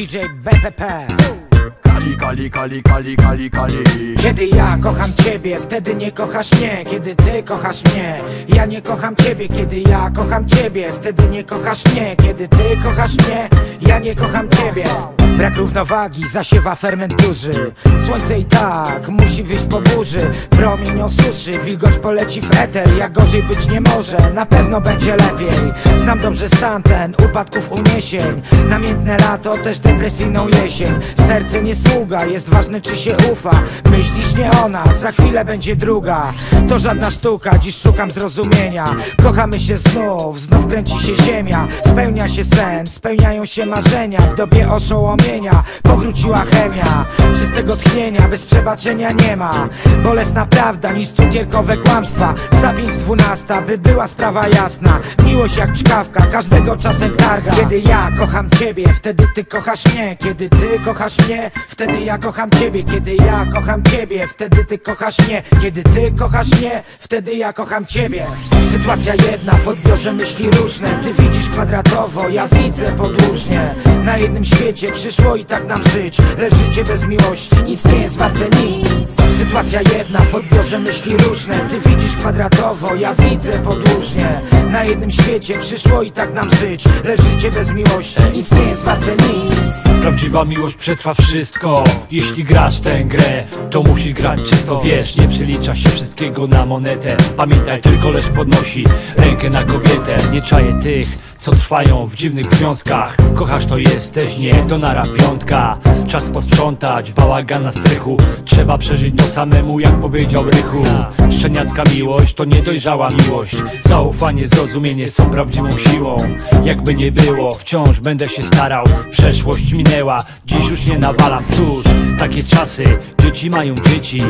DJ Baby Kali, kali, kali, kali, kali, kali. Kiedy ja kocham ciebie, wtedy nie kochasz mnie. Kiedy ty kochasz mnie, ja nie kocham ciebie. Kiedy ja kocham ciebie, wtedy nie kochasz mnie. Kiedy ty kochasz mnie, ja nie kocham ciebie. Brak równowagi zasiewa ferment duży Słońce i tak musi wyjść po burzy. Promień osuszy, wilgoć poleci w eter. Jak gorzej być nie może, na pewno będzie lepiej. Znam dobrze stan ten upadków uniesień. Namiętne lato, też depresyjną jesień. Serce nie jest ważne czy się ufa. Myślisz nie ona, za chwilę będzie druga. To żadna sztuka, dziś szukam zrozumienia. Kochamy się znów, znów kręci się ziemia. Spełnia się sen, spełniają się marzenia. W dobie oszołomienia powróciła chemia. Czystego tchnienia, bez przebaczenia nie ma. Bolesna prawda. Niż cukierkowe kłamstwa. Za pięć dwunasta, by była sprawa jasna. Miłość jak czkawka, każdego czasem targa. Kiedy ja kocham ciebie, wtedy ty kochasz mnie. Kiedy ty kochasz mnie, wtedy ja kocham ciebie Kiedy ja kocham ciebie, wtedy ty kochasz mnie Kiedy ty kochasz mnie, wtedy ja kocham ciebie. Sytuacja jedna, w odbiorze myśli różne. Ty widzisz kwadratowo, ja widzę podłużnie Na jednym świecie przyszło i tak nam żyć. Lecz życie bez miłości nic nie jest warte nic. Sytuacja jedna, w odbiorze myśli różne. Ty widzisz kwadratowo, ja widzę podłużnie Na jednym świecie przyszło i tak nam żyć. Lecz życie bez miłości nic nie jest warte nic Prawdziwa miłość przetrwa wszystko. Jeśli grasz tę grę, to musisz grać czysto Wiesz, nie przelicza się wszystkiego na monetę. Pamiętaj, tylko lecz podnosi rękę na kobietę. Nie czaję tych, co trwają w dziwnych związkach. Kochasz to jesteś, nie, to nara piątka. Czas posprzątać, bałagan na strychu. Trzeba przeżyć to samemu, jak powiedział Rychu. Szczeniacka miłość to niedojrzała miłość. Zaufanie, zrozumienie są prawdziwą siłą. Jakby nie było, wciąż będę się starał. Przeszłość minęła, dziś już nie nawalam. Cóż, takie czasy, dzieci mają dzieci.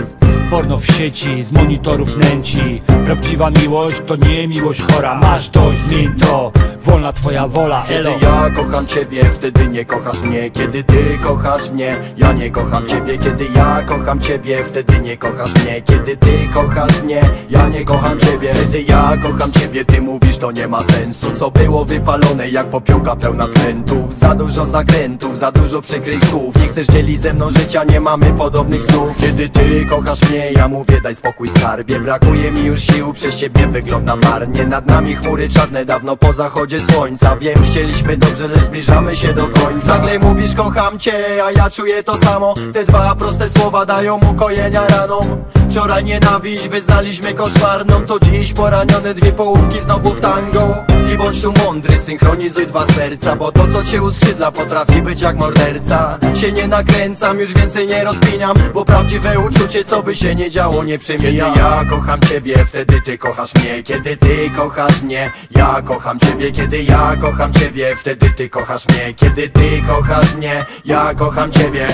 Porno w sieci, z monitorów nęci. Prawdziwa miłość to nie miłość chora. Masz dość, zmień to, wolna twoja wola. Kiedy ja kocham ciebie, wtedy nie kochasz mnie. Kiedy ty kochasz mnie, ja nie kocham ciebie. Kiedy ja kocham ciebie, wtedy nie kochasz mnie. Kiedy ty kochasz mnie, ja nie kocham ciebie. Kiedy ja kocham ciebie, ty mówisz to nie ma sensu. Co było wypalone jak popiołka pełna skrętów. Za dużo zakrętów, za dużo przykrych słów. Nie chcesz dzielić ze mną życia, nie mamy podobnych snów. Kiedy ty kochasz mnie, ja mówię daj spokój skarbie. Brakuje mi już sił, przez ciebie wyglądam marnie. Nad nami chmury czarne, dawno po zachodzie słońca Wiem, chcieliśmy dobrze, lecz zbliżamy się do końca. Nagle mówisz kocham cię, a ja czuję to samo. Te dwa proste słowa dają ukojenia ranom. Wczoraj nienawiść wyznaliśmy koszmarną. To dziś poranione dwie połówki znowu w tango. I bądź tu mądry, synchronizuj dwa serca Bo to co cię uskrzydla potrafi być jak morderca. Się nie nakręcam, już więcej nie rozkminiam Bo prawdziwe uczucie, co by się nie działo, nie przemija Kiedy ja kocham ciebie, wtedy ty kochasz mnie. Kiedy ty kochasz mnie, ja kocham ciebie. Kiedy ja kocham ciebie, wtedy ty kochasz mnie. Kiedy ty kochasz mnie, ja kocham ciebie.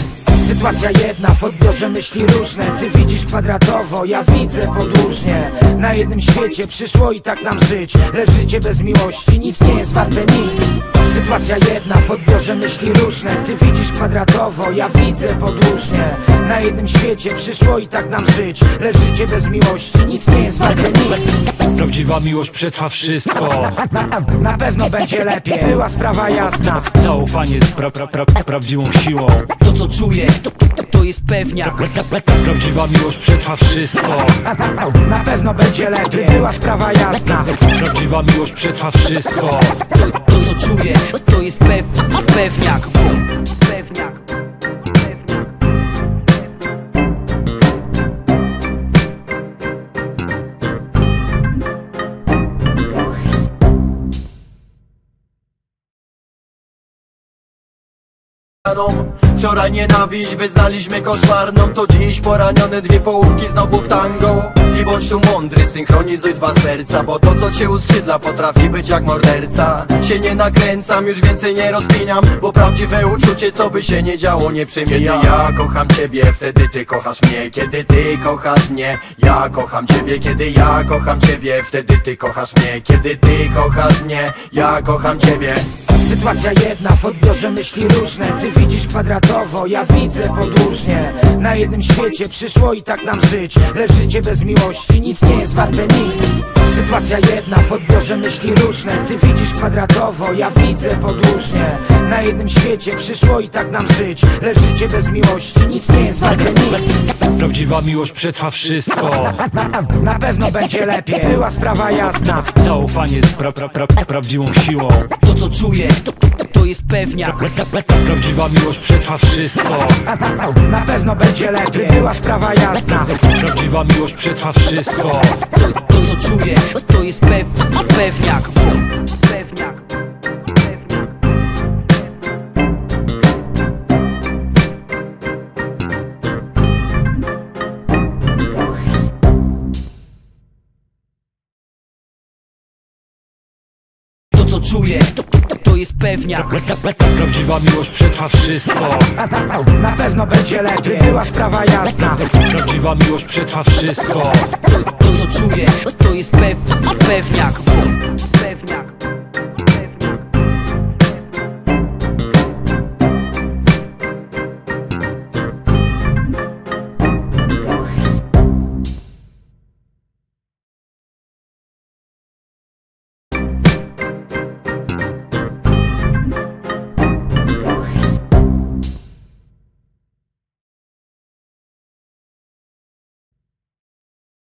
Sytuacja jedna, w odbiorze myśli różne. Ty widzisz kwadratowo, ja widzę podłużnie Na jednym świecie przyszło i tak nam żyć. Lecz życie bez miłości nic nie jest warte nic. Sytuacja jedna, w odbiorze myśli różne. Ty widzisz kwadratowo, ja widzę podłużnie Na jednym świecie. Przyszło i tak nam żyć. Lecz życie bez miłości nic nie jest warte nic. Prawdziwa miłość przetrwa wszystko. Na, na, na pewno będzie lepiej, była sprawa jasna. Zaufanie jest pra, pra, pra, prawdziwą siłą. To co czuję, to, to, to jest pewniak Prawdziwa miłość przetrwa wszystko. Na pewno będzie lepiej, była sprawa jasna. Prawdziwa miłość przetrwa wszystko. To, to co czuję, to jest pe, pewniak Wczoraj nienawiść wyznaliśmy koszmarną. To dziś poranione dwie połówki znowu w tango. I bądź tu mądry, synchronizuj dwa serca Bo to co cię uskrzydla potrafi być jak morderca. Się nie nakręcam, już więcej nie rozkminiam Bo prawdziwe uczucie, co by się nie działo, nie przemija Kiedy ja kocham ciebie, wtedy ty kochasz mnie. Kiedy ty kochasz mnie, ja kocham ciebie. Kiedy ja kocham ciebie, wtedy ty kochasz mnie. Kiedy ty kochasz mnie, ja kocham ciebie. Sytuacja jedna, w odbiorze myśli różne. Ty widzisz kwadrat kwadratowo Ja widzę podłużnie Na jednym świecie przyszło i tak nam żyć. Lecz życie bez miłości nic nie jest warte nic. Sytuacja jedna, w odbiorze myśli różne. Ty widzisz kwadratowo, ja widzę podłużnie. Na jednym świecie przyszło i tak nam żyć. Lecz życie bez miłości nic nie jest warte nic. Prawdziwa miłość przetrwa wszystko. Na, pewno będzie lepiej, była sprawa jasna. Zaufanie jest pra, pra, pra, prawdziwą siłą. To co czuję, to, to, to jest pewniak. Prawdziwa miłość przetrwa wszystko. Na pewno będzie lepiej, była sprawa jasna. Prawdziwa miłość przetrwa wszystko To, to co czuję, to jest pe, pewniak czuję, to, to, to jest pewniak. Prawdziwa miłość przetrwa wszystko. Na pewno będzie lepiej, była sprawa jasna. Prawdziwa miłość przetrwa wszystko. To, to co czuję, to jest pe, pewniak. Pewniak